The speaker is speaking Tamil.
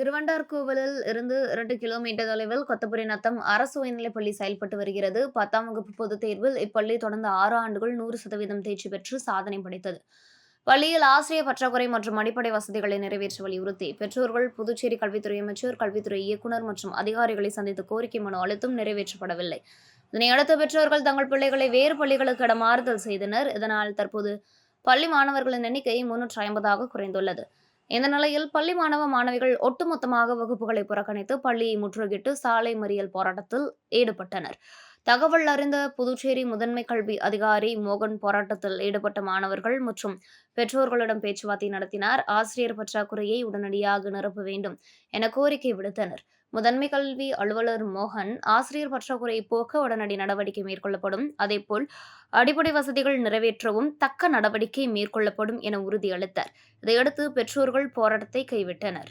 திருவண்டார்கோவிலில் இருந்து இரண்டு கிலோமீட்டர் தொலைவில் கொத்தபுரி நத்தம் அரசு உயர்நிலைப் பள்ளி செயல்பட்டு வருகிறது. பத்தாம் வகுப்பு பொதுத் தேர்வில் இப்பள்ளி தொடர்ந்து ஆறு ஆண்டுகள் நூறு சதவீதம் தேர்ச்சி பெற்று சாதனை படைத்தது. பள்ளியில் ஆசிரியர் பற்றாக்குறை மற்றும் அடிப்படை வசதிகளை நிறைவேற்ற வலியுறுத்தி பெற்றோர்கள் புதுச்சேரி கல்வித்துறை அமைச்சர் கல்வித்துறை இயக்குநர் மற்றும் அதிகாரிகளை சந்தித்து கோரிக்கை மனு அளித்தும் நிறைவேற்றப்படவில்லை. இதனையடுத்து பெற்றோர்கள் தங்கள் பிள்ளைகளை வேறு பள்ளிகளுக்கு இடமாறுதல் செய்தனர். இதனால் தற்போது பள்ளி மாணவர்களின் எண்ணிக்கை முன்னூற்றி ஐம்பதாக குறைந்துள்ளது. இந்த நிலையில் பள்ளி மாணவ மாணவிகள் ஒட்டுமொத்தமாக வகுப்புகளை புறக்கணித்து பள்ளியை முற்றுகிட்டு சாலை மறியல் போராட்டத்தில் ஈடுபட்டனர். தகவல் அறிந்த புதுச்சேரி முதன்மை கல்வி அதிகாரி மோகன் போராட்டத்தில் ஈடுபட்ட மாணவர்கள் மற்றும் பெற்றோர்களிடம் பேச்சுவார்த்தை நடத்தினார். ஆசிரியர் பற்றாக்குறையை உடனடியாக நிரப்ப வேண்டும் என கோரிக்கை விடுத்தனர். முதன்மை கல்வி அலுவலர் மோகன் ஆசிரியர் பற்றாக்குறையை போக்க உடனடி நடவடிக்கை மேற்கொள்ளப்படும். அதேபோல் அடிப்படை வசதிகள் நிறைவேற்றவும் தக்க நடவடிக்கை மேற்கொள்ளப்படும் என உறுதியளித்தார். இதையடுத்து பெற்றோர்கள் போராட்டத்தை கைவிட்டனர்.